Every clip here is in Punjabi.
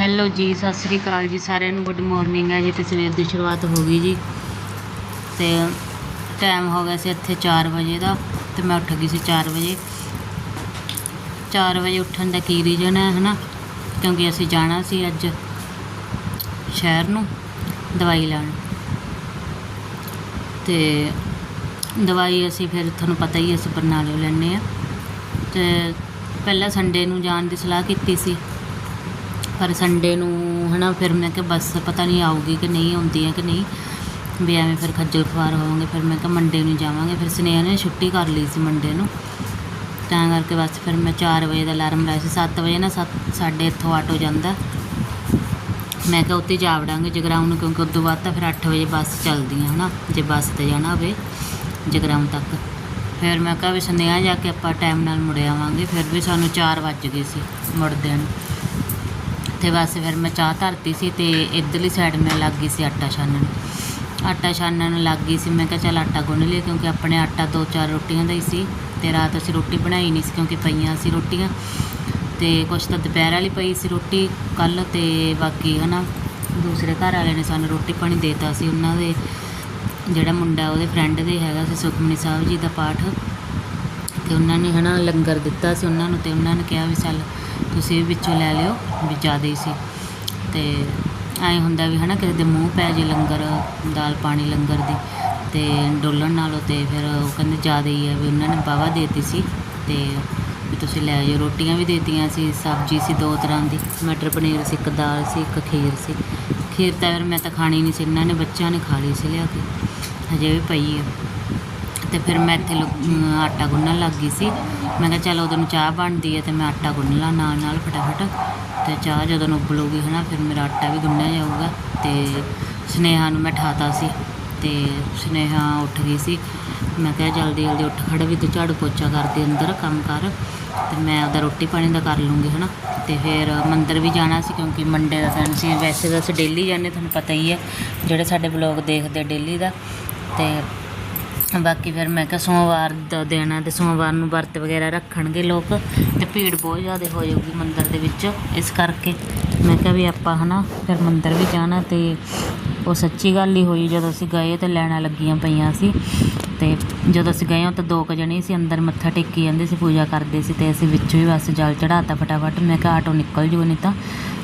ਹੈਲੋ ਜੀ, ਸਤਿ ਸ੍ਰੀ ਅਕਾਲ ਜੀ ਸਾਰਿਆਂ ਨੂੰ। ਗੁੱਡ ਮਾਰਨਿੰਗ ਹੈ ਜੀ, ਤੇ ਸਵੇਰ ਦੀ ਸ਼ੁਰੂਆਤ ਹੋ ਗਈ ਜੀ। ਤੇ ਟਾਈਮ ਹੋ ਗਿਆ ਸੀ ਇੱਥੇ 4 ਵਜੇ ਦਾ, ਤੇ ਮੈਂ ਉੱਠ ਗਈ ਸੀ 4 ਵਜੇ। 4 ਵਜੇ ਉੱਠਣ ਦਾ ਕੀ ਰੀਜ਼ਨ ਹੈ, ਹਨਾ? ਕਿਉਂਕਿ ਅਸੀਂ ਜਾਣਾ ਸੀ ਅੱਜ ਸ਼ਹਿਰ ਨੂੰ, ਦਵਾਈ ਲੈਣ। ਤੇ ਦਵਾਈ ਅਸੀਂ ਫਿਰ ਤੁਹਾਨੂੰ ਪਤਾ ਹੀ ਅਸੀਂ ਬਰਨਾਲੇ ਲੈਂਦੇ ਆ ਤੇ ਪਹਿਲਾਂ ਸੰਡੇ ਨੂੰ ਜਾਣ ਦੀ ਸਲਾਹ ਕੀਤੀ ਸੀ। ਪਰ ਸੰਡੇ ਨੂੰ, ਹਨਾ, ਫਿਰ ਮੈਂ ਕਿਹਾ ਬੱਸ ਪਤਾ ਨਹੀਂ ਆਊਗੀ ਕਿ ਨਹੀਂ ਆਉਂਦੀ ਹੈ ਕਿ ਨਹੀਂ। ਵੀ ਐਵੇਂ ਫਿਰ ਖੱਜਲ ਖੁਆਰ ਹੋਵਾਂਗੇ, ਫਿਰ ਮੈਂ ਕਿਹਾ ਮੰਡੇ ਨੂੰ ਜਾਵਾਂਗੇ, ਫਿਰ ਸਨੇਹਾ ਨੇ ਛੁੱਟੀ ਕਰ ਲਈ ਸੀ ਮੰਡੇ ਨੂੰ। ਤਾਂ ਕਰਕੇ ਬਸ ਫਿਰ ਮੈਂ 4 ਵਜੇ ਦਾ ਅਲਾਰਮ ਲਾਇਆ ਸੀ 7 ਵਜੇ ਨਾ, ਸੱਤ ਸਾਡੇ ਇੱਥੋਂ ਆਟੋ ਜਾਂਦਾ। ਮੈਂ ਕਿਹਾ ਉੱਤੇ ਜਾ ਵੜਾਂਗੇ ਜਗਰਾਉਂ ਨੂੰ, ਕਿਉਂਕਿ ਉਦੋਂ ਬਾਅਦ ਤਾਂ ਫਿਰ 8 ਵਜੇ ਬੱਸ ਚੱਲਦੀ ਹੈ ਹਨਾ, ਜੇ ਬੱਸ ਤੇ ਜਾਣਾ ਹੋਵੇ ਜਗਰਾਉਂ ਤੱਕ। ਫਿਰ ਮੈਂ ਕਿਹਾ ਵੀ ਸੁਨੇਹਾ ਜਾ ਕੇ ਆਪਾਂ ਟਾਈਮ ਨਾਲ ਮੁੜ ਆਵਾਂਗੇ, ਫਿਰ ਵੀ ਸਾਨੂੰ 4 ਵੱਜ ਗਏ ਸੀ ਮੁੜਦਿਆਂ ਨੂੰ। ਤੇ ਬਸ ਫਿਰ ਮੈਂ ਚਾਹ ਧਰਤੀ ਸੀ ਤੇ ਇਧਰਲੀ ਸਾਈਡ ਮੈਂ ਲੱਗ ਗਈ ਸੀ ਆਟਾ ਛਾਨਣ। ਆਟਾ ਛਾਨਣ ਲੱਗ ਗਈ ਸੀ, ਮੈਂ ਕਿਹਾ ਚੱਲ ਆਟਾ ਗੁੰਨ ਲਈਏ ਕਿਉਂਕਿ ਆਪਣੇ ਆਟਾ ਦੋ ਚਾਰ ਰੋਟੀਆਂ ਦਾ ਹੀ ਸੀ ਤੇ ਰਾਤ ਅਸੀਂ ਰੋਟੀ ਬਣਾਈ ਨਹੀਂ ਸੀ ਕਿਉਂਕਿ ਪਈਆਂ ਸੀ ਰੋਟੀਆਂ। ਤੇ ਕੁਛ ਤਾਂ ਦੁਪਹਿਰ ਵਾਲੀ ਪਈ ਸੀ ਰੋਟੀ ਕੱਲ ਤੇ ਬਾਕੀ ਹਨਾ ਦੂਸਰੇ ਘਰ ਵਾਲੇ ਨੇ ਸਾਨੂੰ ਰੋਟੀ ਪਾਣੀ ਦੇਤਾ ਸੀ। ਉਹਨਾਂ ਦੇ ਜਿਹੜਾ ਮੁੰਡਾ ਉਹਦੇ ਫਰੈਂਡ ਦੇ ਹੈਗਾ ਸੀ ਸੁਖਮਨੀ ਸਾਹਿਬ ਜੀ ਦਾ ਪਾਠ। ਤੇ ਉਹਨਾਂ ਨੇ ਹਨਾ ਲੰਗਰ ਦਿੱਤਾ ਸੀ ਉਹਨਾਂ ਨੂੰ ਤੇ ਉਹਨਾਂ ਨੇ ਕਿਹਾ ਵੀ ਚੱਲ ਤੁਸੀਂ ਵੀ ਵਿੱਚੋਂ ਲੈ ਲਿਓ ਵੀ ਜ਼ਿਆਦਾ ਹੀ ਸੀ। ਤੇ ਐਂ ਹੁੰਦਾ ਵੀ ਹਨਾ, ਕਿਸੇ ਦੇ ਮੂੰਹ ਪੈ ਜੇ ਲੰਗਰ, ਦਾਲ ਪਾਣੀ ਲੰਗਰ ਦੀ, ਤੇ ਡੋਲਣ ਨਾਲੋਂ ਤੇ ਫਿਰ ਉਹ ਕਹਿੰਦੇ ਜ਼ਿਆਦਾ ਹੀ ਹੈ ਵੀ ਉਹਨਾਂ ਨੇ ਬਾਵਾ ਦੇਤੀ ਸੀ। ਤੇ ਵੀ ਤੁਸੀਂ ਲੈ ਜਾਓ। ਰੋਟੀਆਂ ਵੀ ਦੇਤੀਆਂ ਸੀ, ਸਬਜ਼ੀ ਸੀ ਦੋ ਤਰ੍ਹਾਂ ਦੀ, ਮਟਰ ਪਨੀਰ ਸੀ, ਇੱਕ ਦਾਲ ਸੀ, ਇੱਕ ਖੀਰ ਸੀ। ਖੀਰ ਤਾਂ ਫਿਰ ਮੈਂ ਤਾਂ ਖਾਣੀ ਨਹੀਂ ਸੀ, ਇਹਨਾਂ ਨੇ ਬੱਚਿਆਂ ਨੇ ਖਾ ਲਈ ਸੀ ਲਿਆ ਕੇ। ਹਜੇ ਵੀ ਪਈ ਹੈ ਤੇ ਫਿਰ ਮੈਂ ਇੱਥੇ ਲੋ- ਆਟਾ ਗੁੰਨਣ ਲੱਗ ਗਈ ਸੀ। ਮੈਂ ਕਿਹਾ ਚਲ ਉਦੋਂ ਨੂੰ ਚਾਹ ਬਣਦੀ ਹੈ ਤੇ ਮੈਂ ਆਟਾ ਗੁੰਨ ਲਾਂ ਨਾਲ ਨਾਲ ਫਟਾਫਟ। ਤੇ ਚਾਹ ਜਦੋਂ ਨੂੰ ਉਬਲੂਗੀ ਹਨਾ ਫਿਰ ਮੇਰਾ ਆਟਾ ਵੀ ਗੁੰਨਿਆ ਜਾਊਗਾ ਤੇ ਸੁਨੇਹਾ ਨੂੰ ਮੈਂ ਠਾਤਾ ਸੀ ਤੇ ਸੁਨੇਹਾ ਉੱਠ ਗਈ ਸੀ। ਮੈਂ ਕਿਹਾ ਜਲਦੀ ਜਲਦੀ ਉੱਠ, ਖੜ ਵੀ ਤੇ ਝਾੜੂ ਪੋਚਾ ਕਰਦੀ ਅੰਦਰ ਕੰਮ ਕਰ। ਤੇ ਮੈਂ ਉਹਦਾ ਰੋਟੀ ਪਾਣੀ ਦਾ ਕਰ ਲੂੰਗੀ ਹਨਾ ਤੇ ਫਿਰ ਮੰਦਰ ਵੀ ਜਾਣਾ ਸੀ ਕਿਉਂਕਿ ਮੰਡੇ ਦਾ ਦਿਨ ਸੀ। ਵੈਸੇ ਤਾਂ ਅਸੀਂ ਡੇਲੀ ਜਾਂਦੇ, ਤੁਹਾਨੂੰ ਪਤਾ ਹੀ ਹੈ, ਜਿਹੜੇ ਸਾਡੇ ਬਲੌਗ ਦੇਖਦੇ ਡੇਲੀ ਦਾ। ਤੇ ਬਾਕੀ ਫਿਰ ਮੈਂ ਕਿਹਾ ਸੋਮਵਾਰ ਦਾ ਦਿਨ ਹੈ ਤੇ ਸੋਮਵਾਰ ਨੂੰ ਵਰਤ ਵਗੈਰਾ ਰੱਖਣਗੇ ਲੋਕ ਤੇ ਭੀੜ ਬਹੁਤ ਜ਼ਿਆਦਾ ਹੋ ਜਾਊਗੀ ਮੰਦਿਰ ਦੇ ਵਿੱਚ, ਇਸ ਕਰਕੇ ਮੈਂ ਕਿਹਾ ਵੀ ਆਪਾਂ ਹਨਾ ਫਿਰ ਮੰਦਿਰ ਵੀ ਜਾਣਾ ਤੇ ਉਹ ਸੱਚੀ ਗੱਲ ਹੀ ਹੋਈ ਜਦੋਂ ਅਸੀਂ ਗਏ ਤੇ ਲੈਣਾ ਲੱਗੀਆਂ ਪਈਆਂ ਸੀ ਤੇ ਜਦੋਂ ਅਸੀਂ ਗਏ ਤਾਂ ਦੋ ਕੁ ਜਣੇ ਸੀ ਅੰਦਰ ਮੱਥਾ ਟੇਕੀ ਜਾਂਦੇ ਸੀ, ਪੂਜਾ ਕਰਦੇ ਸੀ ਤੇ ਅਸੀਂ ਵਿੱਚੋਂ ਹੀ ਬਸ ਜਲ ਚੜਾਤਾ ਫਟਾਫਟ, ਮੈਂ ਕਿਹਾ ਆਟੋ ਨਿਕਲ ਜੂ ਨਹੀਂ ਤਾਂ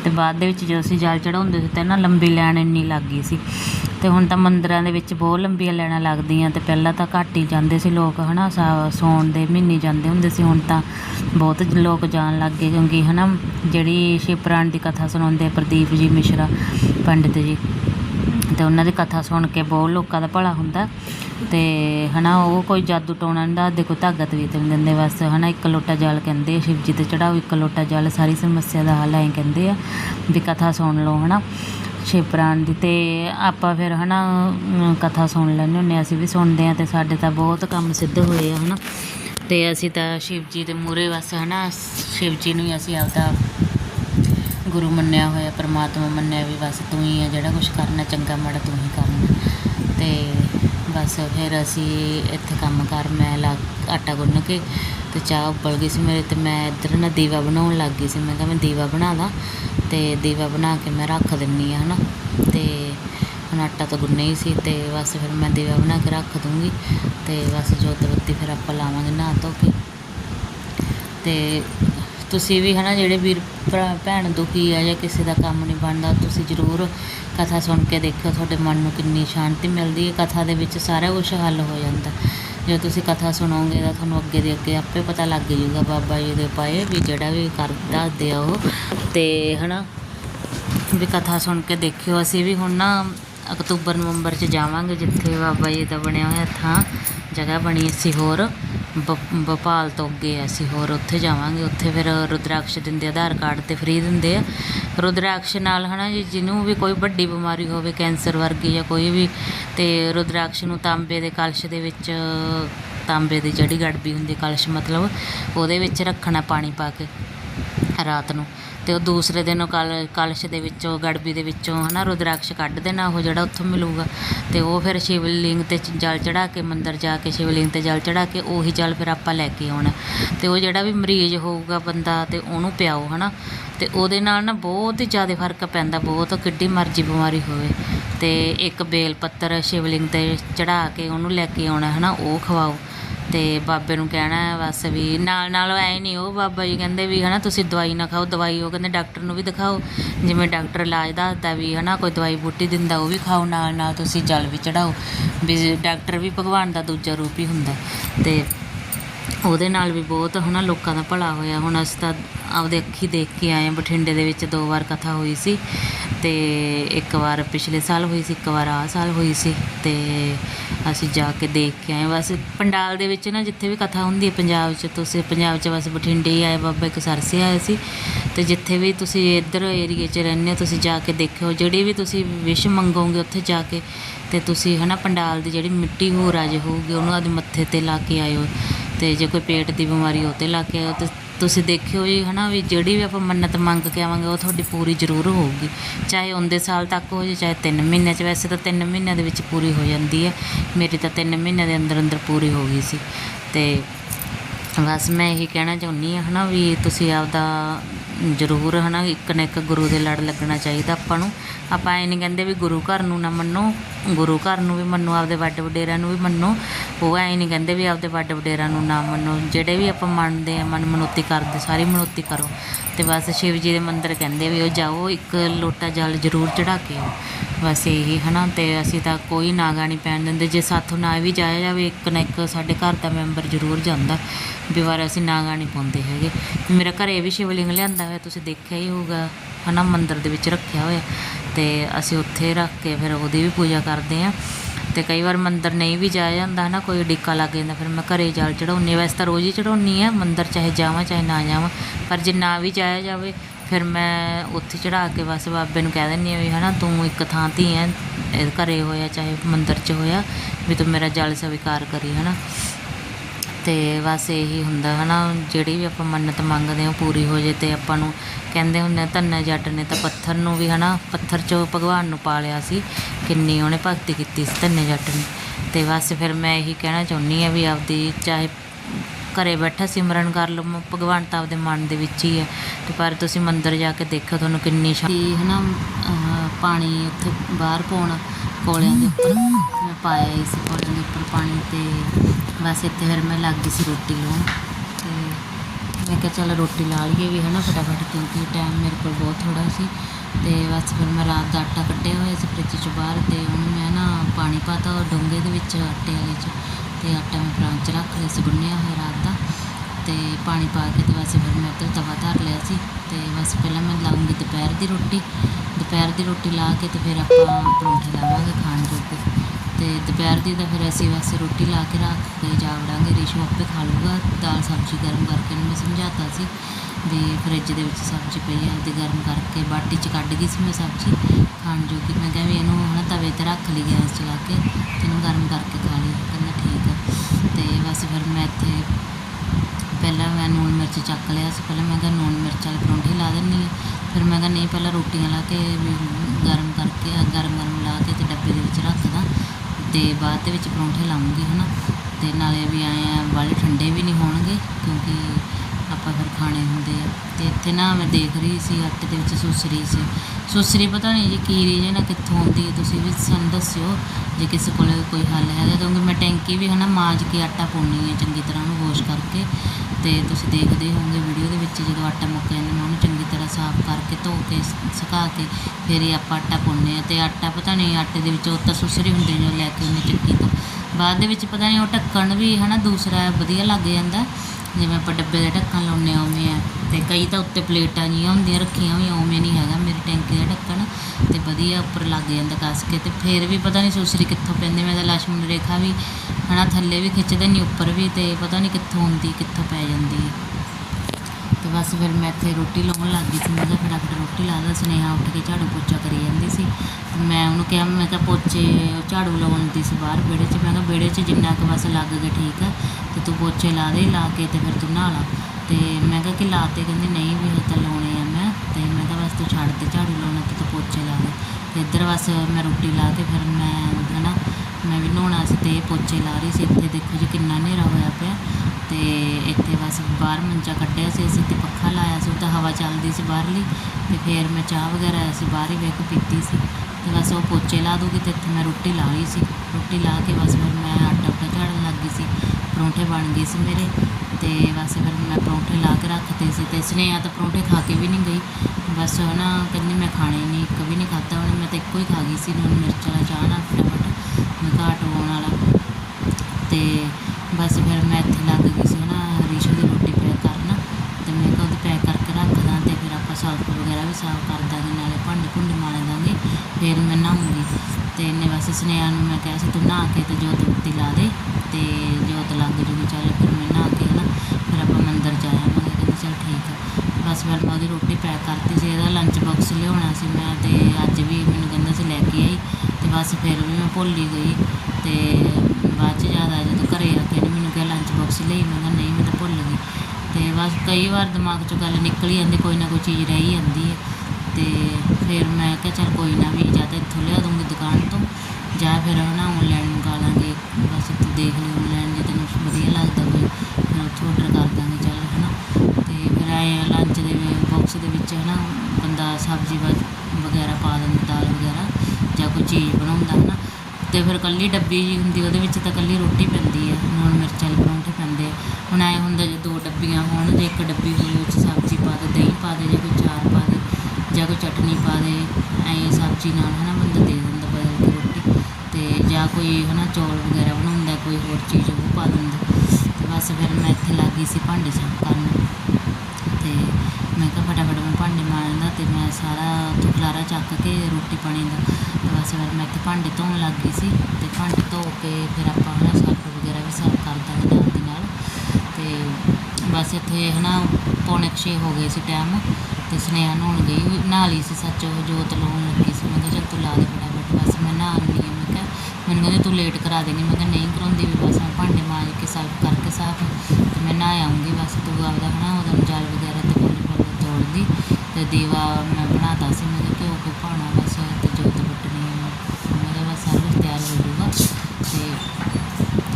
ਤੇ ਬਾਅਦ ਦੇ ਵਿੱਚ ਜਦੋਂ ਅਸੀਂ ਜਲ ਚੜਾਉਂਦੇ ਸੀ ਤਾਂ ਨਾ ਲੰਬੀ ਲਾਈਨ ਇੰਨੀ ਲੱਗ ਗਈ ਸੀ। ਤੇ ਹੁਣ ਤਾਂ ਮੰਦਰਾਂ ਦੇ ਵਿੱਚ ਬਹੁਤ ਲੰਬੀਆਂ ਲਾਈਨਾਂ ਲੱਗਦੀਆਂ ਤੇ ਪਹਿਲਾਂ ਤਾਂ ਘੱਟ ਹੀ ਜਾਂਦੇ ਸੀ ਲੋਕ, ਹਨਾ, ਸਾ- ਸਾਉਣ ਦੇ ਮਹੀਨੇ ਜਾਂਦੇ ਹੁੰਦੇ ਸੀ, ਹੁਣ ਤਾਂ ਬਹੁਤ ਲੋਕ ਜਾਣ ਲੱਗ ਗਏ ਕਿਉਂਕਿ, ਹਨਾ, ਜਿਹੜੀ ਸ਼ਿਵਪੁਰਾਣ ਦੀ ਕਥਾ ਸੁਣਾਉਂਦੇ ਪ੍ਰਦੀਪ ਜੀ ਮਿਸ਼ਰਾ, ਪੰਡਿਤ ਜੀ। ਤੇ ਉਹਨਾਂ ਦੀ ਕਥਾ ਸੁਣ ਕੇ ਬਹੁਤ ਲੋਕਾਂ ਦਾ ਭਲਾ ਹੁੰਦਾ। ਤੇ ਹਨਾ ਉਹ ਕੋਈ ਜਾਦੂ ਟੋਣਾ ਨਹੀਂ ਦੱਸਦੇ ਕੋਈ ਧਾਗਾ ਤਵੀਤ ਨਹੀਂ ਦਿੰਦੇ ਬਸ ਹਨਾ ਇੱਕ ਲੋਟਾ ਜਲ ਕਹਿੰਦੇ ਆ ਸ਼ਿਵ ਜੀ ਤੇ ਚੜਾਓ ਇੱਕ ਲੋਟਾ ਜਲ ਸਾਰੀ ਸਮੱਸਿਆ ਦਾ ਹੱਲ ਐਂ ਕਹਿੰਦੇ ਆ ਵੀ ਕਥਾ ਸੁਣ ਲਓ ਹਨਾ। ਸ਼ਿਵ ਪੁਰਾਣ ਦੀ ਤੇ ਆਪਾਂ ਫਿਰ ਹਨਾ ਅਮ, ਕਥਾ ਸੁਣ ਲੈਂਦੇ ਹੁੰਦੇ ਹਾਂ, ਅਸੀਂ ਵੀ ਸੁਣਦੇ ਆ ਤੇ ਸਾਡੇ ਤਾਂ ਬਹੁਤ ਕੰਮ ਸਿੱਧ ਹੋਏ ਆ ਹਨਾ। ਤੇ ਅਸੀਂ ਤਾਂ ਸ਼ਿਵ ਜੀ ਦੇ ਮੂਹਰੇ ਬਸ ਹਨਾ ਸ਼ਿਵ ਜੀ ਨੂੰ ਹੀ ਅਸੀਂ ਆਪਦਾ ਗੁਰੂ ਮੰਨਿਆ ਹੋਇਆ, ਪਰਮਾਤਮਾ ਮੰਨਿਆ ਵੀ ਬਸ ਤੂੰ ਹੀ ਹੈ ਜਿਹੜਾ ਕੁਝ ਕਰਨਾ ਚੰਗਾ ਮਾੜਾ ਤੂੰ ਹੀ ਕਰਨਾ। ਤੇ ਬਸ ਫਿਰ ਅਸੀਂ ਇੱਥੇ ਕੰਮ ਕਰ, ਮੈਂ ਲਾ ਆਟਾ ਗੁੰਨ ਕੇ ਤੇ ਚਾਹ ਉਬਲ ਗਈ ਸੀ ਮੇਰੇ ਤੇ, ਮੈਂ ਇੱਧਰ ਨਾ ਦੀਵਾ ਬਣਾਉਣ ਲੱਗ ਗਈ ਸੀ, ਮੈਂ ਕਿਹਾ ਮੈਂ ਦੀਵਾ ਬਣਾ ਦਾਂ ਤੇ ਦੀਵਾ ਬਣਾ ਕੇ ਮੈਂ ਰੱਖ ਦਿੰਨੀ ਆ, ਹਨਾ। ਤੇ ਹੁਣ ਆਟਾ ਤਾਂ ਗੁੰਨਿਆ ਹੀ ਸੀ ਤੇ ਬਸ ਫਿਰ ਮੈਂ ਦੀਵਾ ਬਣਾ ਕੇ ਰੱਖ ਦੂੰਗੀ ਤੇ ਬਸ ਜੋਤ ਬੱਤੀ ਫਿਰ ਆਪਾਂ ਲਾਵਾਂਗੇ ਨਹਾ ਧੋ ਕੇ। ਤੇ ਤੁਸੀਂ ਵੀ ਹਨਾ ਜਿਹੜੇ ਵੀਰ ਭਰਾ ਭੈਣ ਦੁਖੀ ਆ ਜਾਂ ਕਿਸੇ ਦਾ ਕੰਮ ਨਹੀਂ ਬਣਦਾ, ਤੁਸੀਂ ਜ਼ਰੂਰ ਕਥਾ ਸੁਣ ਕੇ ਦੇਖਿਓ, ਤੁਹਾਡੇ ਮਨ ਨੂੰ ਕਿੰਨੀ ਸ਼ਾਂਤੀ ਮਿਲਦੀ ਹੈ। ਕਥਾ ਦੇ ਵਿੱਚ ਸਾਰਾ ਕੁਝ ਹੱਲ ਹੋ ਜਾਂਦਾ। ਜੇ ਤੁਸੀਂ ਕਥਾ ਸੁਣੋਗੇ ਤਾਂ ਤੁਹਾਨੂੰ ਅੱਗੇ ਦੇ ਅੱਗੇ ਆਪੇ ਪਤਾ ਲੱਗ ਜਾਊਗਾ ਬਾਬਾ ਜੀ ਦੇ ਪਾਏ ਵੀ ਜਿਹੜਾ ਵੀ ਕਰ ਦੱਸਦੇ ਆ ਉਹ। ਤੇ ਹਨਾ, ਵੀ ਕਥਾ ਸੁਣ ਕੇ ਦੇਖਿਓ। ਅਸੀਂ ਵੀ ਹੁਣ ਨਾ ਅਕਤੂਬਰ ਨਵੰਬਰ ਚ ਜਾਵਾਂਗੇ ਜਿੱਥੇ ਬਾਬਾ ਜੀ ਦਾ ਬਣਿਆ ਹੋਇਆ ਥਾਂ, ਜਗ੍ਹਾ ਬਣੀ ਸੀ ਹੋਰ। ਭੋਪਾਲ ਤੋਂ ਅੱਗੇ ਅਸੀਂ ਹੋਰ ਉੱਥੇ ਜਾਵਾਂਗੇ। ਉੱਥੇ ਫਿਰ ਰੁਦਰਾਕਸ਼ ਦਿੰਦੇ ਆਧਾਰ ਕਾਰਡ ਤੇ ਫ੍ਰੀ ਦਿੰਦੇ ਆ। ਰੁਦਰਾਕਸ਼ ਨਾਲ ਹਨਾ ਜੀ, ਜਿਹਨੂੰ ਵੀ ਕੋਈ ਵੱਡੀ ਬਿਮਾਰੀ ਹੋਵੇ, ਕੈਂਸਰ ਵਰਗੀ ਜਾਂ ਕੋਈ ਵੀ, ਤੇ ਰੁਦਰਾਕਸ਼ ਨੂੰ ਤਾਂਬੇ ਦੇ ਕਲਸ਼ ਦੇ ਵਿੱਚ, ਤਾਂਬੇ ਦੀ ਜਿਹੜੀ ਗੜਬੀ ਹੁੰਦੀ, ਕਲਸ਼ ਮਤਲਬ, ਉਹਦੇ ਵਿੱਚ ਰੱਖਣਾ ਪਾਣੀ ਪਾ ਕੇ। ਰਾਤ ਨੂੰ। ਤੇ ਉਹ ਦੂਸਰੇ ਦਿਨ ਉਹ ਕਲ, ਕਲਸ਼ ਦੇ ਵਿੱਚੋਂ, ਗੜਬੀ ਦੇ ਵਿੱਚੋਂ ਹਨਾ ਰੁਦਰਾਕਸ਼ ਕੱਢ ਦੇਣਾ ਉਹ ਜਿਹੜਾ ਉੱਥੋਂ ਮਿਲੂਗਾ। ਤੇ ਉਹ ਫਿਰ ਸ਼ਿਵਲਿੰਗ ਤੇ ਜਲ ਚੜਾ ਕੇ ਮੰਦਰ ਜਾ ਕੇ, ਸ਼ਿਵਲਿੰਗ ਤੇ ਜਲ ਚੜਾ ਕੇ ਉਹੀ ਜਲ ਫਿਰ ਆਪਾਂ ਲੈ ਕੇ ਆਉਣਾ। ਤੇ ਉਹ ਜਿਹੜਾ ਵੀ ਮਰੀਜ਼ ਹੋਊਗਾ ਬੰਦਾ ਤੇ ਉਹਨੂੰ ਪਿਆਓ ਹਨਾ। ਤੇ ਉਹਦੇ ਨਾਲ ਨਾ ਬਹੁਤ ਹੀ ਜ਼ਿਆਦਾ ਫ਼ਰਕ ਪੈਂਦਾ, ਬਹੁਤ ਕਿੱਡੀ ਮਰਜ਼ੀ ਬਿਮਾਰੀ ਹੋਵੇ। ਤੇ ਇੱਕ ਬੇਲ ਪੱਤਰ ਸ਼ਿਵਲਿੰਗ ਤੇ ਚੜਾ ਕੇ ਉਹਨੂੰ ਲੈ ਕੇ ਆਉਣਾ ਹਨਾ, ਉਹ ਖਵਾਓ। ਤੇ ਬਾਬੇ ਨੂੰ ਕਹਿਣਾ ਬਸ ਵੀ ਨਾਲ ਨਾਲ ਐ ਨਹੀਂ ਉਹ ਬਾਬਾ ਜੀ ਕਹਿੰਦੇ ਵੀ ਹਨਾ ਤੁਸੀਂ ਦਵਾਈ ਨਾ ਖਾਓ, ਦਵਾਈ ਉਹ ਕਹਿੰਦੇ ਡਾਕਟਰ ਨੂੰ ਵੀ ਦਿਖਾਓ, ਜਿਵੇਂ ਡਾਕਟਰ ਇਲਾਜ ਦੱਸਦਾ ਵੀ ਹਨਾ ਕੋਈ ਦਵਾਈ ਬੂਟੀ ਦਿੰਦਾ ਉਹ ਵੀ ਖਾਓ, ਨਾਲ ਨਾਲ ਤੁਸੀਂ ਜਲ ਵੀ ਚੜਾਓ, ਵੀ ਡਾਕਟਰ ਵੀ ਭਗਵਾਨ ਦਾ ਦੂਜਾ ਰੂਪ ਹੀ ਹੁੰਦਾ ਤੇ ਉਹਦੇ ਨਾਲ ਵੀ ਬਹੁਤ ਹਨਾ ਲੋਕਾਂ ਦਾ ਭਲਾ ਹੋਇਆ। ਹੁਣ ਅਸੀਂ ਤਾਂ ਆਪਦੇ ਅੱਖੀ ਦੇਖ ਕੇ ਆਏ ਹਾਂ, ਬਠਿੰਡੇ ਦੇ ਵਿੱਚ ਦੋ ਵਾਰ ਕਥਾ ਹੋਈ ਸੀ ਤੇ ਇੱਕ ਵਾਰ ਪਿਛਲੇ ਸਾਲ ਹੋਈ ਸੀ, ਇੱਕ ਵਾਰ ਆਹ ਸਾਲ ਹੋਈ ਸੀ ਤੇ ਅਸੀਂ ਜਾ ਕੇ ਦੇਖ ਕੇ ਆਏ ਬਸ ਪੰਡਾਲ ਦੇ ਵਿੱਚ ਨਾ ਜਿੱਥੇ ਵੀ ਕਥਾ ਹੁੰਦੀ ਹੈ ਪੰਜਾਬ 'ਚ ਤੁਸੀਂ ਪੰਜਾਬ 'ਚ ਬਸ ਬਠਿੰਡੇ ਹੀ ਆਏ, ਬਾਬਾ ਇੱਕ ਸਰਸੇ ਆਏ ਸੀ ਤੇ ਜਿੱਥੇ ਵੀ ਤੁਸੀਂ ਇੱਧਰ ਏਰੀਏ 'ਚ ਰਹਿੰਦੇ ਹੋ, ਤੁਸੀਂ ਜਾ ਕੇ ਦੇਖਿਓ। ਜਿਹੜੀ ਵੀ ਤੁਸੀਂ ਵਿਸ਼ ਮੰਗੋਗੇ ਉੱਥੇ ਜਾ ਕੇ ਤੇ ਤੁਸੀਂ ਹਨਾ ਪੰਡਾਲ ਦੀ ਜਿਹੜੀ ਮਿੱਟੀ ਹੋ ਰਾਜ ਹੋਊਗੀ, ਉਹਨੂੰ ਆਦੇ ਮੱਥੇ ਤੇ ਲਾ ਕੇ ਆਇਓ। ਤੇ ਜੇ ਕੋਈ ਪੇਟ ਦੀ ਬਿਮਾਰੀ ਉਹ ਤੇ ਲਾ ਕੇ ਆਇਓ ਤੇ ਤੁਸੀਂ ਦੇਖਿਓ ਜੀ, ਹਨਾ ਵੀ ਜਿਹੜੀ ਵੀ ਆਪਾਂ ਮੰਨਤ ਮੰਗ ਕੇ ਆਵਾਂਗੇ, ਉਹ ਤੁਹਾਡੀ ਪੂਰੀ ਜ਼ਰੂਰ ਹੋਊਗੀ। ਚਾਹੇ ਉਹਦੇ ਸਾਲ ਤੱਕ ਹੋ ਜਾਏ ਚਾਹੇ 3 ਮਹੀਨਿਆਂ 'ਚ, ਵੈਸੇ ਤਾਂ 3 ਮਹੀਨਿਆਂ ਦੇ ਵਿੱਚ ਪੂਰੀ ਹੋ ਜਾਂਦੀ ਹੈ। ਮੇਰੀ ਤਾਂ 3 ਮਹੀਨਿਆਂ ਦੇ ਅੰਦਰ ਅੰਦਰ ਪੂਰੀ ਹੋ ਗਈ ਸੀ। ਤੇ ਬਸ ਮੈਂ ਇਹੀ ਕਹਿਣਾ ਚਾਹੁੰਦੀ ਹਾਂ, ਹਨਾ ਵੀ ਤੁਸੀਂ ਆਪਦਾ ਜ਼ਰੂਰ, ਹਨਾ, ਇੱਕ ਨਾ ਇੱਕ ਗੁਰੂ ਦੇ ਲੜ ਲੱਗਣਾ ਚਾਹੀਦਾ ਆਪਾਂ ਨੂੰ। ਆਪਾਂ ਇਹ ਨਹੀਂ ਕਹਿੰਦੇ ਵੀ ਗੁਰੂ ਘਰ ਨੂੰ ਨਾ ਮੰਨੋ, ਗੁਰੂ ਘਰ ਨੂੰ ਵੀ ਮੰਨੋ, ਆਪਦੇ ਵੱਡੇ ਵਡੇਰਿਆਂ ਨੂੰ ਵੀ ਮੰਨੋ। ਉਹ ਐ ਨਹੀਂ ਕਹਿੰਦੇ ਵੀ ਆਪਦੇ ਵੱਡ ਵਡੇਰਾਂ ਨੂੰ ਨਾ ਮੰਨੋ, ਜਿਹੜੇ ਵੀ ਆਪਾਂ ਮੰਨਦੇ ਆ, ਮਨ ਮਨੋਤੀ ਕਰਦੇ, ਸਾਰੀ ਮਨੋਤੀ ਕਰੋ। ਤੇ ਬਸ ਸ਼ਿਵ ਜੀ ਦੇ ਮੰਦਿਰ ਕਹਿੰਦੇ ਵੀ ਉਹ ਜਾਓ, ਇੱਕ ਲੋਟਾ ਜਲ ਜ਼ਰੂਰ ਚੜਾ ਕੇ ਆਓ। ਬਸ ਇਹੀ, ਹਨਾ? ਤੇ ਅਸੀਂ ਤਾਂ ਕੋਈ ਨਾਗਾ ਨਹੀਂ ਪੈਣ ਦਿੰਦੇ, ਜੇ ਸਾਥੋਂ ਨਾ ਵੀ ਜਾਇਆ ਜਾਵੇ, ਇੱਕ ਨਾ ਇੱਕ ਸਾਡੇ ਘਰ ਦਾ ਮੈਂਬਰ ਜ਼ਰੂਰ ਜਾਂਦਾ, ਵੀ ਵਾਰ ਅਸੀਂ ਨਾਗਾ ਨਹੀਂ ਪਾਉਂਦੇ ਹੈਗੇ। ਮੇਰਾ ਘਰੇ ਵੀ ਸ਼ਿਵਲਿੰਗ ਲਿਆਂਦਾ ਹੋਇਆ, ਤੁਸੀਂ ਦੇਖਿਆ ਹੀ ਹੋਊਗਾ, ਹਨਾ? ਮੰਦਿਰ ਦੇ ਵਿੱਚ ਰੱਖਿਆ ਹੋਇਆ। ਤੇ ਅਸੀਂ ਉੱਥੇ ਰੱਖ ਕੇ ਫਿਰ ਉਹਦੀ ਵੀ ਪੂਜਾ ਕਰਦੇ ਆ। ਤੇ ਕਈ ਵਾਰ ਮੰਦਰ ਨਹੀਂ ਵੀ ਜਾਇਆ ਜਾਂਦਾ ਹਨਾ ਕੋਈ ਡਿੱਕਾ ਲੱਗ ਜਾਂਦਾ ਫਿਰ ਮੈਂ ਘਰੇ ਜਲ ਚੜਾਉਣੀ ਵੈਸੇ ਤਾਂ ਰੋਜ਼ ਹੀ ਚੜਾਉਣੀ ਆ ਮੰਦਰ ਚਾਹੇ ਜਾਵਾਂ ਚਾਹੇ ਨਾ ਜਾਵਾਂ ਪਰ ਜੇ ਨਾ ਵੀ ਜਾਇਆ ਜਾਵੇ ਫਿਰ ਮੈਂ ਉੱਥੇ ਚੜਾ ਕੇ ਬਸ ਬਾਬੇ ਨੂੰ ਕਹਿ ਦਿੰਦੀ ਆ ਵੀ ਹਨਾ ਤੂੰ ਇੱਕ ਥਾਂ ਧੀ ਐ ਘਰੇ ਹੋਇਆ ਚਾਹੇ ਮੰਦਰ 'ਚ ਹੋਇਆ ਵੀ ਤੂੰ ਮੇਰਾ ਜਲ ਸਵੀਕਾਰ ਕਰੀ ਹਨਾ। ਤੇ ਬਸ ਇਹੀ ਹੁੰਦਾ ਹਨਾ ਜਿਹੜੀ ਵੀ ਆਪਾਂ ਮੰਨਤ ਮੰਗਦੇ ਹਾਂ ਉਹ ਪੂਰੀ ਹੋ ਜੇ ਤੇ ਆਪਾਂ ਨੂੰ ਕਹਿੰਦੇ ਹੁੰਦੇ ਆ, ਧੰਨਾ ਜੱਟ ਨੇ ਤਾਂ ਪੱਥਰ ਨੂੰ ਵੀ ਹਨਾ ਪੱਥਰ 'ਚੋਂ ਭਗਵਾਨ ਨੂੰ ਪਾਲਿਆ ਸੀ। ਕਿੰਨੀ ਉਹਨੇ ਭਗਤੀ ਕੀਤੀ ਸੀ ਧੰਨੇ ਜੱਟ ਨੇ। ਤੇ ਬਸ ਫਿਰ ਮੈਂ ਇਹੀ ਕਹਿਣਾ ਚਾਹੁੰਦੀ ਆ ਵੀ ਆਪਦੀ ਚਾਹੇ ਘਰੇ ਬੈਠਾ ਸਿਮਰਨ ਕਰ ਲਓ, ਮ- ਭਗਵਾਨ ਤਾਂ ਆਪਦੇ ਮਨ ਦੇ ਵਿੱਚ ਹੀ ਹੈ। ਤੇ ਪਰ ਤੁਸੀਂ ਮੰਦਰ ਜਾ ਕੇ ਦੇਖੋ, ਤੁਹਾਨੂੰ ਕਿੰਨੀ ਸ਼ਾਂਤੀ ਹਨਾ, ਅਹ, ਪਾਣੀ ਉੱਥੇ ਬਾਹਰ ਪਾਉਣ, ਕੋਲਿਆਂ ਦੇ ਉੱਪਰ। ਮੈਂ ਪਾਇਆ ਹੀ ਸੀ ਕੋਲਿਆਂ ਦੇ ਉੱਪਰ ਪਾਣੀ ਤੇ ਬਸ ਇੱਥੇ ਫਿਰ ਮੈਂ ਲੱਗ ਗਈ ਸੀ ਰੋਟੀ ਲਾਉਣ। ਤੇ ਮੈਂ ਕਿਹਾ ਚੱਲ ਰੋਟੀ ਲਾ ਲਈਏ ਵੀ ਹਨਾ, ਫਟਾਫਟ ਕਿਉਂਕਿ ਟਾਈਮ ਮੇਰੇ ਕੋਲ ਬਹੁਤ ਥੋੜਾ ਸੀ। ਤੇ ਬਸ ਫਿਰ ਮੈਂ ਰਾਤ ਦਾ ਆਟਾ ਕੱਢਿਆ ਹੋਇਆ ਸੀ ਫਰਿੱਜ 'ਚੋਂ ਬਾਹਰ ਤੇ ਉਹਨੂੰ ਮੈਂ ਨਾ ਪਾਣੀ ਪਾਤਾ ਉਹ ਡੋਂਗੇ ਦੇ ਵਿੱਚ ਆਟੇ ਵਾਲੇ 'ਚ ਤੇ ਆਟਾ ਮੈਂ ਫਰਾਂਚ 'ਚ ਰੱਖ ਲਿਆ ਸੀ, ਗੁੰਨਿਆ ਹੋਇਆ ਰਾਤ ਦਾ ਤੇ ਪਾਣੀ ਪਾ ਕੇ ਤੇ ਬਸ ਫਿਰ ਮੈਂ ਉੱਧਰ ਤਵਾ ਧਰ ਲਿਆ ਸੀ ਤੇ ਬਸ ਪਹਿਲਾਂ ਮੈਂ ਲਾਉਂਗੀ ਦੁਪਹਿਰ ਦੀ ਰੋਟੀ, ਦੁਪਹਿਰ ਦੀ ਰੋਟੀ ਲਾ ਕੇ ਤੇ ਫਿਰ ਆਪਾਂ ਪਰੌਂਠੇ ਲਾਵਾਂਗੇ ਖਾਣ ਜੋਗੇ। ਅਤੇ ਦੁਪਹਿਰ ਦੀ ਤਾਂ ਫਿਰ ਅਸੀਂ ਵੈਸੇ ਰੋਟੀ ਲਾ ਕੇ ਰੱਖ ਕੇ ਜਾ ਵੜਾਂਗੇ ਰਿਸ਼ੂ ਆਪੇ ਖਾ ਲੂਗਾ, ਦਾਲ ਸਬਜ਼ੀ ਗਰਮ ਕਰਕੇ ਇਹਨੂੰ ਮੈਂ ਸਮਝਾਤਾ ਸੀ ਵੀ ਫਰਿੱਜ ਦੇ ਵਿੱਚ ਸਬਜ਼ੀ ਪਈ ਆ, ਉਹਦੀ ਗਰਮ ਕਰਕੇ ਬਾਟੀ 'ਚ ਕੱਢ ਗਈ ਸੀ ਮੈਂ ਸਬਜ਼ੀ ਖਾਣ ਜੋਗੀ। ਮੈਂ ਕਿਹਾ ਵੀ ਇਹਨੂੰ ਹੁਣ ਤਵੇ ਤੇ ਰੱਖ ਲਈ ਗੈਸ ਚਲਾ ਕੇ ਤੇ ਇਹਨੂੰ ਗਰਮ ਕਰਕੇ ਖਾ ਲਈ। ਕਹਿੰਦਾ ਠੀਕ ਹੈ ਤੇ ਬਸ ਫਿਰ ਮੈਂ ਇੱਥੇ ਪਹਿਲਾਂ ਮੈਂ ਨੂਣ ਮਿਰਚ ਚੱਕ ਲਿਆ ਸੀ। ਪਹਿਲਾਂ ਮੈਂ ਕਿਹਾ ਨੂਣ ਮਿਰਚ ਵਾਲੇ ਪਰੌਂਠੇ ਲਾ ਦਿੰਦੀ ਹਾਂ ਫਿਰ ਮੈਂ ਕਿਹਾ ਨਹੀਂ, ਪਹਿਲਾਂ ਰੋਟੀਆਂ ਲਾ ਕੇ ਗਰਮ ਕਰਕੇ, ਗਰਮ ਗਰਮ ਲਾ ਕੇ ਤੇ ਡੱਬੇ ਦੇ ਵਿੱਚ ਰੱਖਦਾ ਤੇ ਬਾਅਦ ਦੇ ਵਿੱਚ ਪਰੌਂਠੇ ਲਾਉਂਗੀ ਹਨਾ। ਤੇ ਨਾਲੇ ਵੀ ਆਏ ਆ, ਵਾਲੇ ਠੰਡੇ ਵੀ ਨਹੀਂ ਹੋਣਗੇ ਕਿਉਂਕਿ ਆਪਾਂ ਫਿਰ ਖਾਣੇ ਹੁੰਦੇ ਆ। ਤੇ ਇੱਥੇ ਨਾ ਮੈਂ ਦੇਖ ਰਹੀ ਸੀ ਆਟੇ ਦੇ ਵਿੱਚ ਸੁਸਰੀ ਸੀ। ਸੁਸਰੀ ਪਤਾ ਨਹੀਂ ਜੀ ਕੀ ਰੀਜਨ ਆ, ਕਿੱਥੋਂ ਆਉਂਦੀ ਹੈ ਤੁਸੀਂ ਵੀ ਸਾਨੂੰ ਦੱਸਿਓ, ਜੇ ਕਿਸੇ ਕੋਲ ਕੋਈ ਹੱਲ ਹੈਗਾ। ਕਿਉਂਕਿ ਮੈਂ ਟੈਂਕੀ ਵੀ ਹਨਾ ਮਾਂਜ ਕੇ ਆਟਾ ਪਾਉਣੀ ਹੈ ਚੰਗੀ ਤਰ੍ਹਾਂ ਉਹਨੂੰ ਵਾਸ਼ ਕਰਕੇ। ਤੇ ਤੁਸੀਂ ਦੇਖਦੇ ਹੋਵੋਗੇ ਵੀਡੀਓ ਦੇ ਵਿੱਚ ਜਦੋਂ ਆਟਾ ਮੁੱਕ ਜਾਂਦਾ, ਮੈਂ ਉਹਨੂੰ ਚੰਗੀ ਤਰ੍ਹਾਂ ਸਾਫ਼ ਕਰਕੇ ਧੋ ਕੇ, ਸੁਕਾ ਕੇ ਫਿਰ ਹੀ ਆਪਾਂ ਆਟਾ ਪਾਉਂਦੇ ਆ। ਤੇ ਆਟਾ ਪਤਾ ਨਹੀਂ ਆਟੇ ਦੇ ਵਿੱਚ ਉਹ ਤਾਂ ਸੁਸਰੀ ਹੁੰਦੀ ਨੇ ਲੈ ਕੇ ਉਹਨੇ ਚੱਕੀ ਤੋਂ। ਬਾਅਦ ਦੇ ਵਿੱਚ ਪਤਾ ਨਹੀਂ ਉਹ ਢੱਕਣ ਵੀ ਹਨਾ ਦੂਸਰਾ ਵਧੀਆ ਲੱਗ ਜਾਂਦਾ। ਜਿਵੇਂ ਆਪਾਂ ਡੱਬੇ ਦੇ ਢੱਕਣ ਲਾਉਂਦੇ ਹਾਂ ਉਵੇਂ ਆ। ਤੇ ਕਈ ਤਾਂ ਉੱਤੇ ਪਲੇਟਾਂ ਜਿਹੀਆਂ ਹੁੰਦੀਆਂ ਰੱਖੀਆਂ ਹੋਈਆਂ, ਉਵੇਂ ਨਹੀਂ ਹੈਗਾ। ਮੇਰੀ ਟੈਂਕੀ ਦਾ ਢੱਕਣ ਤੇ ਵਧੀਆ ਉੱਪਰ ਲੱਗ ਜਾਂਦਾ ਕੱਸ ਕੇ ਤੇ ਫਿਰ ਵੀ ਪਤਾ ਨਹੀਂ ਸੁਸਰੀ ਕਿੱਥੋਂ ਪੈਂਦੀ। ਮੈਂ ਤਾਂ ਲక్ష్ਮਣ ਰੇਖਾ ਵੀ ਹਨਾ ਥੱਲੇ ਵੀ ਖਿੱਚਦੇ ਨਹੀਂ, ਉੱਪਰ ਵੀ ਤੇ ਪਤਾ ਨਹੀਂ ਕਿੱਥੋਂ ਹੁੰਦੀ ਕਿੱਥੋਂ ਪੈ ਜਾਂਦੀ ਤੇ ਬਸ ਫਿਰ ਮੈਂ ਇੱਥੇ ਰੋਟੀ ਲਾਉਣ ਲੱਗ ਗਈ ਸੀ। ਮੈਂ ਕਿਹਾ ਫਟਾਫਟ ਰੋਟੀ ਲਾ ਦਾਂ ਸੁਨੇਹਾ ਉੱਠ ਕੇ ਝਾੜੂ ਪੋਚਾ ਕਰੀ ਜਾਂਦੀ ਸੀ। ਤੇ ਮੈਂ ਉਹਨੂੰ ਕਿਹਾ, ਮੈਂ ਕਿਹਾ ਪੋਚੇ ਝਾੜੂ ਲਾਉਣ ਦੀ ਸੀ ਬਾਹਰ ਵਿਹੜੇ 'ਚ। ਮੈਂ ਕਿਹਾ ਵਿਹੜੇ 'ਚ ਜਿੰਨਾ ਕੁ ਬਸ ਲੱਗ ਗਿਆ ਠੀਕ ਆ, ਤੇ ਤੂੰ ਪੋਚੇ ਲਾ ਦੇ, ਲਾ ਕੇ ਤੇ ਫਿਰ ਤੂੰ ਨਹਾ ਲਾ। ਤੇ ਮੈਂ ਕਿਹਾ ਕਿ ਲਾਤੇ ਕਹਿੰਦੀ, ਨਹੀਂ ਵੀ ਹਜੇ ਤਾਂ ਲਾਉਣੇ ਆ। ਤੂੰ ਛੱਡ ਦੇ ਝਾੜੂ ਲਾਉਣਾ ਤੇ ਤੂੰ ਪੋਚੇ ਲਾ ਦੇ ਤੇ ਇੱਧਰ ਬਸ ਮੈਂ ਰੋਟੀ ਲਾ ਕੇ ਫਿਰ ਮੈਂ ਹਨਾ, ਮੈਂ ਵੀ ਨਹਾਉਣਾ ਸੀ ਤੇ ਪੋਚੇ ਲਾ ਰਹੀ ਸੀ। ਇੱਥੇ ਦੇਖੋ ਜੀ ਕਿੰਨਾ ਹਨੇਰਾ ਹੋਇਆ ਪਿਆ। ਤੇ ਇੱਥੇ ਬਸ ਬਾਹਰ ਮੰਜਾ ਕੱਢਿਆ ਸੀ ਅਸੀਂ ਤੇ ਪੱਖਾ ਲਾਇਆ ਸੀ, ਉਹ ਤਾਂ ਹਵਾ ਚੱਲਦੀ ਸੀ ਬਾਹਰਲੀ। ਤੇ ਫਿਰ ਮੈਂ ਚਾਹ ਵਗੈਰਾ ਅਸੀਂ ਬਾਹਰ ਹੀ ਬਹਿ ਕੇ ਪੀਤੀ ਸੀ। ਤੇ ਬਸ ਉਹ ਪੋਚੇ ਲਾ ਦੂਗੀ ਤੇ ਇੱਥੇ ਮੈਂ ਰੋਟੀ ਲਾ ਲਈ ਸੀ। ਰੋਟੀ ਲਾ ਕੇ ਬਸ ਫਿਰ ਮੈਂ ਆਟਾ ਉਟਾ ਝਾੜਨ ਲੱਗ ਗਈ ਸੀ। ਪਰੌਂਠੇ ਬਣ ਗਏ ਸੀ ਮੇਰੇ। ਤੇ ਬਸ ਫਿਰ ਮੈਂ ਪਰੌਂਠੇ ਲਾ ਕੇ ਰੱਖਤੇ ਸੀ ਤੇ ਸਨੇਹਾ ਤਾਂ ਪਰੌਂਠੇ ਖਾ ਕੇ ਵੀ ਨਹੀਂ ਗਈ। ਬਸ ਉਹ ਨਾ ਕਹਿੰਦੀ ਮੈਂ ਖਾਣੇ ਨਹੀਂ ਇੱਕ ਵੀ ਨਹੀਂ ਖਾਧਾ ਉਹਨੇ, ਮੈਂ ਤਾਂ ਇੱਕੋ ਹੀ ਖਾ ਗਈ ਸੀ ਨੂਨ ਮਿਰਚ ਵਾਲਾ ਚਾਹ ਨਾਲ ਫਟਾਫਟ, ਮੈਂ ਘਾਟ ਆਉਣ ਵਾਲਾ। ਤੇ ਬਸ ਫਿਰ ਮੈਂ ਇੱਥੇ ਲੱਗ ਗਈ ਸੀ ਨਾ ਰੀਸ਼ੂ ਦੀ ਰੋਟੀ ਪੈਕ ਕਰਨ, ਤੇ ਮੈਂ ਕਿਹਾ ਉਹਦੇ ਪੈਕ ਕਰਕੇ ਰੱਖ ਦਾਂ ਤੇ ਫਿਰ ਆਪਾਂ ਸਲਫ ਵਗੈਰਾ ਵੀ ਸਾਫ਼ ਕਰ ਦਾਂਗੇ, ਨਾਲੇ ਭਾਂਡੇ ਭੁੰਡੇ ਮਾਰ ਦਾਂਗੇ, ਫਿਰ ਮੈਂ ਨਹਾਉਂਗੀ। ਤੇ ਇਹਨੇ ਬਸ ਸੁਨੇਹਾ ਨੂੰ ਮੈਂ ਕਿਹਾ ਸੀ, ਤੂੰ ਨਹਾ ਕੇ ਤੇ ਜੋਤ ਬੱਤੀ ਲਾ ਦੇ ਤੇ ਜੋਤ ਲੱਗ ਜੂਗੀ ਚੱਲ ਫਿਰ ਮੈਂ ਨਹਾ ਕੇ ਨਾ ਫਿਰ ਆਪਾਂ ਮੰਦਰ ਜਾ ਆਵਾਂਗੇ ਕਹਿੰਦੀ ਚੱਲ ਠੀਕ ਆ ਫਿਰ ਮੈਂ ਉਹਦੀ ਰੋਟੀ ਪੈਕ ਕਰਤੀ ਸੀ, ਇਹਦਾ ਲੰਚ ਬਾਕਸ ਲਿਆਉਣਾ ਸੀ ਮੈਂ ਅਤੇ ਅੱਜ ਵੀ ਮੈਨੂੰ ਕਹਿੰਦਾ ਸੀ ਲੈ ਕੇ ਆਈ ਅਤੇ ਬਸ ਫਿਰ ਵੀ ਮੈਂ ਭੁੱਲ ਹੀ ਗਈ ਅਤੇ ਬਾਅਦ 'ਚ ਯਾਦ ਆਇਆ ਜਦੋਂ ਘਰ ਆ ਕੇ ਇਹਨੇ ਮੈਨੂੰ ਕਿਹਾ ਲੰਚ ਬਾਕਸ ਲਈ, ਮੈਂ ਕਿਹਾ ਨਹੀਂ ਮੈਂ ਤਾਂ ਭੁੱਲ ਗਈ ਅਤੇ ਬਸ ਕਈ ਵਾਰ ਦਿਮਾਗ 'ਚੋਂ ਗੱਲ ਨਿਕਲ ਹੀ ਜਾਂਦੀ, ਕੋਈ ਨਾ ਕੋਈ ਚੀਜ਼ ਰਹਿ ਹੀ ਜਾਂਦੀ ਹੈ ਅਤੇ ਫਿਰ ਮੈਂ ਕਿਹਾ ਚੱਲ ਕੋਈ ਨਾ ਵੀ ਜਾਂ ਤਾਂ ਇੱਥੋਂ ਲਿਆ ਦੂੰਗੀ ਦੁਕਾਨ ਤੋਂ ਜਾਂ ਫਿਰ ਉਹ ਨਾ ਔਨਲਾਈਨ ਮੰਗਾ ਲਾਂਗੇ, ਬਸ ਤੂੰ ਦੇਖ ਲਈ ਆਨਲਾਈਨ ਜੇ ਤੈਨੂੰ ਵਧੀਆ ਲੱਗਦਾ ਕੋਈ ਫਿਰ ਉੱਥੋਂ ਆਰਡਰ ਕਰ ਦਾਂਗੇ ਚੱਲ ਹਨਾ ਤੇ ਫਿਰ ਆਏ ਲੰਚ ਦੇ ਬਾਕਸ ਦੇ ਵਿੱਚ ਹਨਾ ਬੰਦਾ ਸਬਜ਼ੀ ਵ- ਵਗੈਰਾ ਪਾ ਦਿੰਦਾ ਦਾਲ ਵਗੈਰਾ ਜਾਂ ਕੋਈ ਚੀਜ਼ ਬਣਾਉਂਦਾ ਹੈ ਨਾ ਤੇ ਫਿਰ ਕੱਲੀ ਡੱਬੀ ਜੀ ਹੁੰਦੀ, ਉਹਦੇ ਵਿੱਚ ਤਾਂ ਕੱਲੀ ਰੋਟੀ ਪੈਂਦੀ ਹੈ ਲੂਣ ਮਿਰਚ ਵਾਲੇ ਪਰੌਂਠੇ ਪੈਂਦੇ ਆ। ਹੁਣ ਐ ਹੁੰਦਾ ਜੇ ਦੋ ਡੱਬੀਆਂ ਹੋਣ ਤੇ ਇੱਕ ਡੱਬੀ ਹੋਵੇ ਵਿੱਚ ਸਬਜ਼ੀ ਪਾ ਦੇ, ਦਹੀਂ ਪਾ ਦੇ, ਜਾਂ ਕੋਈ ਚਾਰ ਪਾ ਦੇ, ਜਾਂ ਕੋਈ ਚਟਨੀ ਪਾ ਦੇ, ਐਂ ਸਬਜ਼ੀ ਨਾਲ ਹੈ ਨਾ ਬੰਦਾ ਦੇ ਦਿੰਦਾ ਬਦਲ ਕੇ ਰੋਟੀ। ਤੇ ਜਾਂ ਕੋਈ ਹੈ ਨਾ ਚੌਲ ਵਗੈਰਾ ਬਣਾਉਂਦਾ, ਕੋਈ ਹੋਰ ਚੀਜ਼ ਉਹ ਪਾ ਦਿੰਦਾ। ਤੇ ਬਸ ਫਿਰ ਮੈਂ ਇੱਥੇ ਲੱਗ ਗਈ ਸੀ ਭਾਂਡੇ ਸਾਫ਼ ਕਰਨ। ਤੇ ਮੈਂ ਕਿਹਾ ਫਟਾਫਟ ਮੈਂ ਭਾਂਡੇ ਮਾਂਜਦਾ ਅਤੇ ਮੈਂ ਸਾਰਾ ਉੱਥੋਂ ਖਲਾਰਾ ਚੱਕ ਕੇ ਰੋਟੀ ਪਾਣੀ ਦਾ ਬਸ ਫਿਰ ਮੈਂ ਇੱਥੇ ਭਾਂਡੇ ਧੋਣ ਲੱਗ ਗਈ ਸੀ ਅਤੇ ਭਾਂਡੇ ਧੋ ਕੇ ਫਿਰ ਆਪਾਂ ਹਨਾ ਸਰਫ ਵਗੈਰਾ ਵੀ ਸਾਫ਼ ਕਰ ਦਾਂਗੇ ਨਾਲ ਦੀ ਨਾਲ। ਅਤੇ ਬਸ ਇੱਥੇ ਹਨਾ ਪੌਣੇ ਕੁ ਛੇ ਹੋ ਗਏ ਸੀ ਟਾਈਮ ਅਤੇ ਸੁਨੇਹਾ ਨਹਾਉਣ ਗਈ ਹੋਈ- ਨਹਾ ਲਈ ਸੀ ਸੱਚ ਉਹ ਜੋਤ ਲਾਉਣ ਲੱਗੀ ਸੀ। ਮੈਂ ਕਿਹਾ ਚੱਲ ਤੂੰ ਲਾ ਦੇ ਫਟਾਫਟ, ਬਸ ਮੈਂ ਨਹਾ ਲਈ ਹਾਂ। ਮੈਂ ਕਿਹਾ ਮੈਨੂੰ ਕਹਿੰਦੇ ਤੂੰ ਲੇਟ ਕਰਾ ਦੇਂਗੀ। ਮੈਂ ਕਿਹਾ ਨਹੀਂ ਕਰਾਉਂਦੀ ਵੀ ਬਸ ਮੈਂ ਭਾਂਡੇ ਮਾਂਜ ਕੇ ਸਾਫ਼ ਕਰਕੇ ਸਾਫ਼ ਅਤੇ ਮੈਂ ਨਹਾ ਆਉਂਗੀ ਬਸ ਤੂੰ ਆਪਦਾ ਹੈ ਹਨਾ ਉਹਦਾ ਜਲ ਵਗੈਰਾ ਤੇ ਫੁੱਲ ਤੋੜਦੀ ਤੇ ਦੀਵਾ ਮੈਂ ਬਣਾਤਾ ਸੀ ਮੈਂ ਕਿਹਾ ਘਿਓ ਕੋ ਪਾਉਣਾ ਬਸ ਤੇ ਜੋਤ ਬੁੱਟਣੀ ਆ। ਮੈਂ। ਕਿਹਾ ਬਸ ਸਾਰਾ ਕੁਛ ਤਿਆਰ ਹੋ ਜਾਊਗਾ। ਤੇ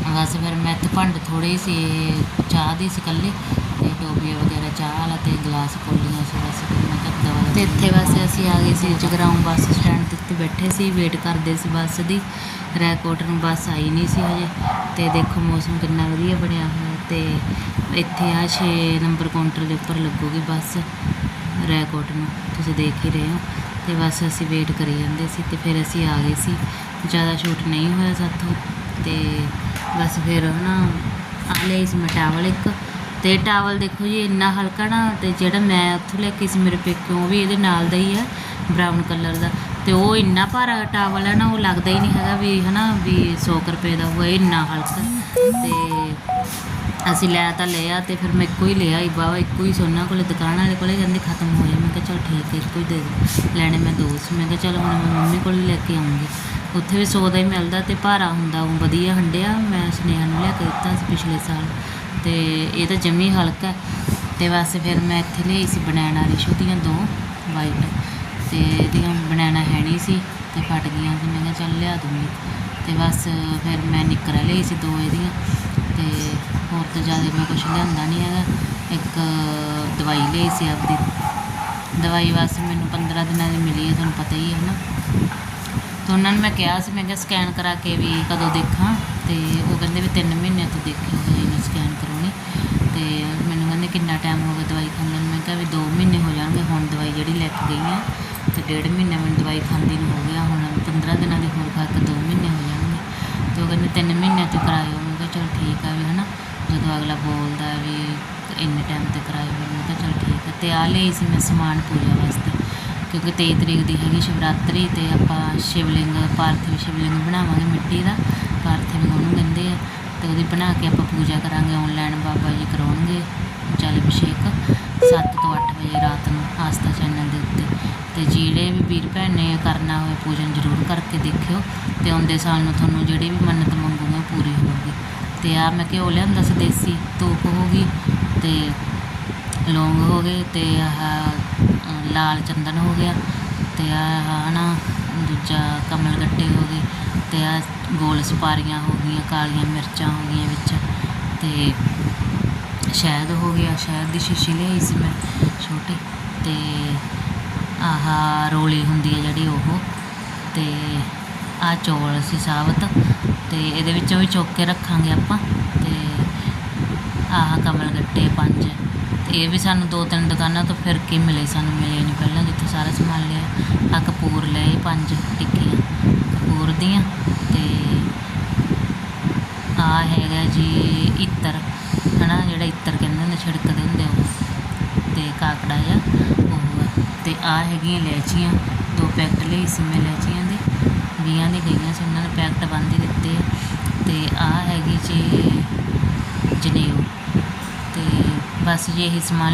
ਬਸ ਫਿਰ ਮੈਂ ਇੱਥੇ ਭਾਂਡੇ ਥੋੜ੍ਹੇ ਹੀ ਸੀ ਚਾਹ ਦੀ ਸੀ ਇਕੱਲੇ। ਤੇ ਟੋਪੀਆਂ ਵਗੈਰਾ ਚਾਹ ਵਾਲਾ ਤੇ ਗਲਾਸ ਕੋਲੀਆਂ ਸੀ ਬਸ। ਮੈਂ ਕਿਹਾ ਦਵਾ ਤੇ ਇੱਥੇ ਬਸ ਅਸੀਂ ਆ ਗਏ ਸੀ ਜਗਰਾਉਂ ਬੱਸ ਸਟੈਂਡ ਤੇ ਇੱਥੇ ਬੈਠੇ ਸੀ ਵੇਟ ਕਰਦੇ ਸੀ ਬੱਸ ਦੀ। ਰੈਕੋਟ ਨੂੰ ਬੱਸ ਆਈ ਨਹੀਂ ਸੀ ਹਜੇ। ਤੇ ਦੇਖੋ ਮੌਸਮ ਕਿੰਨਾ ਵਧੀਆ ਬਣਿਆ ਹੋਇਆ। ਤੇ ਇੱਥੇ ਆ 6 ਨੰਬਰ ਕਾਊਂਟਰ ਦੇ ਉੱਪਰ ਲੱਗੂਗੀ ਬੱਸ ਰੈਕੋਟ ਨੂੰ। ਤੁਸੀਂ ਦੇਖ ਹੀ ਰਹੇ ਹੋ। ਤੇ ਬਸ ਅਸੀਂ ਵੇਟ ਕਰੀ ਜਾਂਦੇ ਸੀ ਤੇ ਫਿਰ ਅਸੀਂ ਆ ਗਏ ਸੀ। ਜ਼ਿਆਦਾ ਸ਼ੂਟ ਨਹੀਂ ਹੋਇਆ ਸਾਥੋਂ ਤੇ ਬਸ ਫਿਰ ਹਨਾ ਆ ਲਈ ਸੀ ਮੈਂ ਟਾਵਲ ਇੱਕ। ਤੇ ਟਾਵਲ ਦੇਖੋ ਜੀ ਇੰਨਾ ਹਲਕਾ ਨਾ ਤੇ ਜਿਹੜਾ ਮੈਂ ਉੱਥੋਂ ਲੈ ਕੇ ਸੀ ਮੇਰੇ ਪੇਕਿਓਂ ਉਹ ਵੀ ਇਹਦੇ ਨਾਲ ਦਾ ਹੀ ਹੈ ਬਰਾਊਨ ਕਲਰ ਦਾ। ਤੇ ਉਹ ਇੰਨਾ ਭਾਰਾ ਟਾਵਲ ਹੈ ਨਾ ਉਹ ਲੱਗਦਾ ਹੀ ਨਹੀਂ ਹੈਗਾ ਵੀ ਹਨਾ ਵੀ 100 ਕੁ ਰੁਪਏ ਦਾ ਹੋਇਆ, ਇੰਨਾ ਹਲਕਾ। ਤੇ ਅਸੀਂ ਲੈ ਤਾਂ ਲਿਆ ਤੇ ਫਿਰ ਮੈਂ ਇੱਕੋ ਹੀ ਲਿਆ ਹੀ ਬਾਵਾ ਇੱਕੋ ਹੀ ਸੋਨਾ ਕੋਲੇ, ਦੁਕਾਨ ਵਾਲੇ ਕੋਲੇ ਕਹਿੰਦੇ ਖਤਮ ਹੋ ਗਿਆ ਮੈਂ ਕਿਹਾ ਚਲ ਠੀਕ ਹੈ, ਇੱਕੋ ਹੀ ਦੇ ਦੇ ਲੈਣੇ ਮੈਂ ਦੋ ਸੀ। ਮੈਂ ਕਿਹਾ ਚਲ ਹੁਣ ਮੈਂ ਮੰਮੀ ਕੋਲ ਹੀ ਲੈ ਕੇ ਆਉਂਗੀ। ਉੱਥੇ ਵੀ ਸੌ ਦਾ ਹੀ ਮਿਲਦਾ ਤੇ ਭਾਰਾ ਹੁੰਦਾ, ਉਹ ਵਧੀਆ ਹੰਡਿਆ, ਮੈਂ ਸੁਨੇਹਾ ਨੂੰ ਲੈ ਕੇ ਦਿੱਤਾ ਸੀ ਪਿਛਲੇ ਸਾਲ। ਤੇ ਇਹ ਤਾਂ ਜਮੀ ਹਲਕਾ ਹੈ। ਤੇ ਬਸ ਫਿਰ ਮੈਂ ਇੱਥੇ ਲਈ ਸੀ ਬਨਾਨਾ ਰਿਸ਼ੂ ਦੀਆਂ ਦੋ ਵਾਈਟ। ਤੇ ਇਹਦੀਆਂ ਬਨਾਨਾ ਹੈ ਨਹੀਂ ਸੀ ਤੇ ਫਟ ਗਈਆਂ ਸੀ। ਮੈਂ ਕਿਹਾ ਚੱਲ ਲਿਆ ਦੂੰਗੀ। ਤੇ ਬਸ ਫਿਰ ਮੈਂ ਨਿੱਕਰਾਂ ਲਈ ਸੀ ਦੋ ਇਹਦੀਆਂ। ਅਤੇ ਹੋਰ ਤਾਂ ਜ਼ਿਆਦਾ ਮੈਂ ਕੁਛ ਲਿਆਂਦਾ ਨਹੀਂ ਹੈਗਾ। ਇੱਕ ਦਵਾਈ ਲਈ ਸੀ ਆਪਦੀ। ਦਵਾਈ ਬਸ ਮੈਨੂੰ 15 ਦਿਨਾਂ ਦੀ ਮਿਲੀ ਹੈ, ਤੁਹਾਨੂੰ ਪਤਾ ਹੀ ਹੈ ਨਾ ਤਾਂ ਉਹਨਾਂ ਨੂੰ ਮੈਂ ਕਿਹਾ ਸੀ, ਮੈਂ ਕਿਹਾ ਸਕੈਨ ਕਰਾ ਕੇ ਵੀ ਕਦੋਂ ਦੇਖਾਂ। ਤੇ ਉਹ ਕਹਿੰਦੇ ਵੀ 3 ਮਹੀਨਿਆਂ ਤੋਂ ਦੇਖੀ ਹੋਈ ਮੈਂ ਸਕੈਨ ਕਰਾਉਣੀ। ਤੇ ਮੈਨੂੰ ਕਹਿੰਦੇ ਕਿੰਨਾ ਟਾਈਮ ਹੋ ਗਿਆ ਦਵਾਈ ਖਾਂਦੇ ਨੂੰ। ਮੈਂ ਕਿਹਾ ਵੀ 2 ਮਹੀਨੇ ਹੋ ਜਾਣਗੇ, ਹੁਣ ਦਵਾਈ ਜਿਹੜੀ ਲੈ ਕੇ ਗਈ ਆ, ਤੇ ਡੇਢ ਮਹੀਨਾ ਮੈਨੂੰ ਦਵਾਈ ਖਾਂਦੀ ਨੂੰ ਹੋ ਗਿਆ। ਹੁਣ 15 ਦਿਨਾਂ ਦੀ ਹੋਰ ਖਾ ਕੇ 2 ਮਹੀਨੇ ਹੋ ਜਾਣਗੇ। ਤੇ ਉਹ ਕਹਿੰਦੇ 3 ਮਹੀਨਿਆਂ ਤੋਂ ਕਰਾਇਓ। ਚਲ ਠੀਕ ਆ ਵੀ ਹਨਾ, ਜਦੋਂ ਅਗਲਾ ਬੋਲਦਾ ਵੀ ਇੰਨੇ ਟਾਈਮ ਤੇ ਕਰਾਇਓ ਫਿਰ ਮੈਂ ਕਿਹਾ ਚਲ ਠੀਕ ਹੈ ਤੇ ਆ ਲਈ ਸੀ ਮੈਂ ਸਮਾਨ ਪੂਜਾ ਵਾਸਤੇ, ਕਿਉਂਕਿ 23 ਤਰੀਕ ਦੀ ਹੈਗੀ ਸ਼ਿਵਰਾਤਰੀ ਤੇ ਆਪਾਂ ਸ਼ਿਵਲਿੰਗ, ਪਾਰਥਿਵ ਸ਼ਿਵਲਿੰਗ ਬਣਾਵਾਂਗੇ ਮਿੱਟੀ ਦਾ, ਪਾਰਥਿਵ ਉਹਨੂੰ ਕਹਿੰਦੇ ਆ। ਤੇ ਉਹਦੀ ਬਣਾ ਕੇ ਆਪਾਂ ਪੂਜਾ ਕਰਾਂਗੇ ਆਨਲਾਈਨ ਬਾਬਾ ਜੀ ਕਰਾਉਣਗੇ ਜਲ ਅਭਿਸ਼ੇਕ 7 ਤੋਂ 8 ਵਜੇ ਰਾਤ ਨੂੰ ਆਸਥਾ ਚੈਨਲ ਦੇ ਉੱਤੇ। ਤੇ ਜਿਹੜੇ ਵੀ ਵੀਰ ਭੈਣ ਨੇ ਕਰਨਾ ਹੋਵੇ ਪੂਜਨ ਜ਼ਰੂਰ ਕਰਕੇ ਦੇਖਿਓ, ਤੇ ਆਉਂਦੇ ਸਾਲ ਨੂੰ ਤੁਹਾਨੂੰ ਜਿਹੜੀ ਵੀ ਮੰਨਤ ਮੰਗੋਗੇ ਉਹ ਪੂਰੀ ਹੋਊਗੀ ਤੇ ਆ ਮੈਂ ਘਿਓ ਲਿਆਂਦਾ ਸੀ ਦੇਸੀ ਧੂਪ ਹੋ ਗਈ ਤੇ ਲੌਂਗ ਹੋ ਗਏ ਤੇ ਆਹ ਲਾਲ ਚੰਦਨ ਹੋ ਗਿਆ ਤੇ ਆਹ, ਹਨਾ, ਦੂਜਾ ਕਮਲ ਗੱਟੇ ਹੋ ਗਏ ਤੇ ਆ ਗੋਲ ਸੁਪਾਰੀਆਂ ਹੋ ਗਈਆਂ, ਕਾਲੀਆਂ ਮਿਰਚਾਂ ਹੋ ਗਈਆਂ ਵਿੱਚ ਤੇ ਸ਼ਹਿਦ ਹੋ ਗਿਆ, ਸ਼ਹਿਦ ਦੀ ਸ਼ੀਸ਼ੀ ਲਿਆਈ ਸੀ ਮੈਂ ਛੋਟੀ ਤੇ ਆਹ ਰੋਲੀ ਹੁੰਦੀ ਹੈ ਜਿਹੜੀ ਉਹ ਤੇ ਆ ਚੌਲ ਸੀ ਸਾਬਤ ਤੇ ਇਹਦੇ ਵਿੱਚੋਂ ਵੀ ਚੁੱਕ ਕੇ ਰੱਖਾਂਗੇ ਆਪਾਂ ਤੇ ਆਹ ਕਮਲ ਗੱਟੇ ਪੰਜ। ਤੇ ਇਹ ਵੀ ਸਾਨੂੰ ਦੋ ਤਿੰਨ ਦੁਕਾਨਾਂ ਤੋਂ ਫਿਰ ਕੇ ਮਿਲੇ, ਸਾਨੂੰ ਮਿਲੇ ਨਹੀਂ ਪਹਿਲਾਂ ਜਿੱਥੇ ਸਾਰਾ ਸਮਾਨ ਲਿਆ। ਆ ਕਪੂਰ ਲਏ ਪੰਜ ਟਿੱਕੀਆਂ, ਕਪੂਰ ਦੀਆਂ ਤੇ ਆ ਹੈਗਾ ਜੀ ਇੱਤਰ ਹਨਾ, ਜਿਹੜਾ ਇੱਤਰ ਕਹਿੰਦੇ ਹੁੰਦੇ, ਛਿੜਕਦੇ ਹੁੰਦੇ ਉਹ। ਤੇ ਕਾਕੜਾ ਜਿਹਾ, ਉਹ ਆ। ਤੇ ਆ ਹੈਗੀਆਂ ਇਲਾਇਚੀਆਂ ਦੋ ਪੈਕਟ ਲਈ ਸੀ ਮੈਂ ਇਲਾਇਚੀਆਂ ਦੇ, ਵੀਹਾਂ ਦੇ ਗਈਆਂ ਸੀ ਪੈਕਟ ਬੰਦ ਹੀ ਦਿੱਤੇ ਆ। ਤੇ ਆ ਹੈਗੀ ਜੀ ਜਨੇਊ ਤੇ ਬਸ ਜੀ ਇਹੀ ਸਮਾਨ